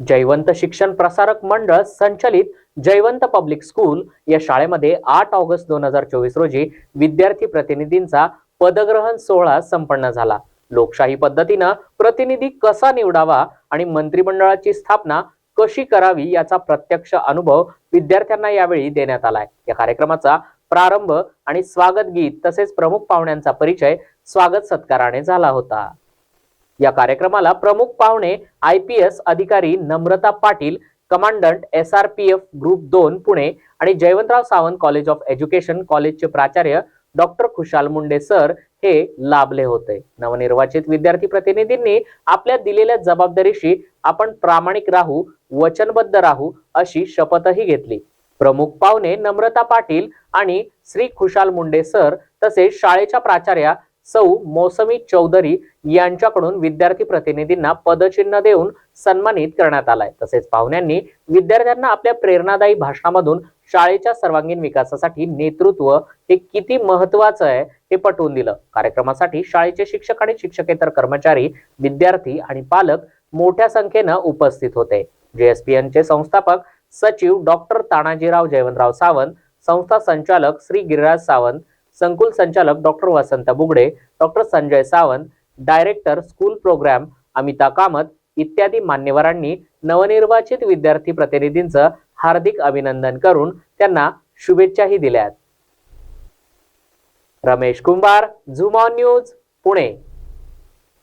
जयवंत शिक्षण प्रसारक मंडळ संचलित Jaywant public school या शाळेमध्ये आठ ऑगस्ट दोन हजार चोवीस रोजी विद्यार्थी प्रतिनिधींचा पदग्रहण सोहळा संपन्न झाला. लोकशाही पद्धतीनं प्रतिनिधी कसा निवडावा आणि मंत्रिमंडळाची स्थापना कशी करावी याचा प्रत्यक्ष अनुभव विद्यार्थ्यांना यावेळी देण्यात आलाय. या कार्यक्रमाचा प्रारंभ आणि स्वागत गीत तसेच प्रमुख पाहुण्यांचा परिचय स्वागत सत्काराने झाला होता. या कार्यक्रमाला प्रमुख पाहुणे आय पी एस अधिकारी Namrata Patil commandant S R P F group दोन पुणे आणि Jaywantrao Sawant college of education कॉलेजचे प्राचार्य डॉक्टर खुशाल मुंडे सर हे लाभले होते. नवनिर्वाचित विद्यार्थी प्रतिनिधींनी आपल्या दिलेल्या जबाबदारीशी आपण प्रामाणिक राहू वचनबद्ध राहू अशी शपथही घेतली. प्रमुख पाहुणे नम्रता पाटील आणि श्री खुशाल मुंडे सर तसेच शाळेच्या प्राचार्या सौ मोसमी चौधरी यांच्याकडून विद्यार्थी प्रतिनिधींना पदचिन्ह देऊन सन्मानित करण्यात आलाय. तसेच पाहुण्यांनी विद्यार्थ्यांना आपल्या प्रेरणादायी भाषणामधून शाळेच्या सर्वांगीण विकासासाठी नेतृत्व हे किती महत्वाचं आहे हे पटवून दिलं. कार्यक्रमासाठी शाळेचे शिक्षक आणि शिक्षकेतर कर्मचारी विद्यार्थी आणि पालक मोठ्या संख्येनं उपस्थित होते. जेएसपीएनचे संस्थापक सचिव डॉक्टर तानाजीराव जयवंतराव सावंत संस्था संचालक श्री गिरिराज सावंत संकुल संचालक doctor Vasant Bugade doctor Sanjay Sawant director school program Amita Kamat इत्यादी मान्यवरांनी नवनिर्वाचित विद्यार्थी प्रतिनिधींचं हार्दिक अभिनंदन करून त्यांना शुभेच्छाही दिल्यात. रमेश कुंभार झुम ऑन न्यूज पुणे.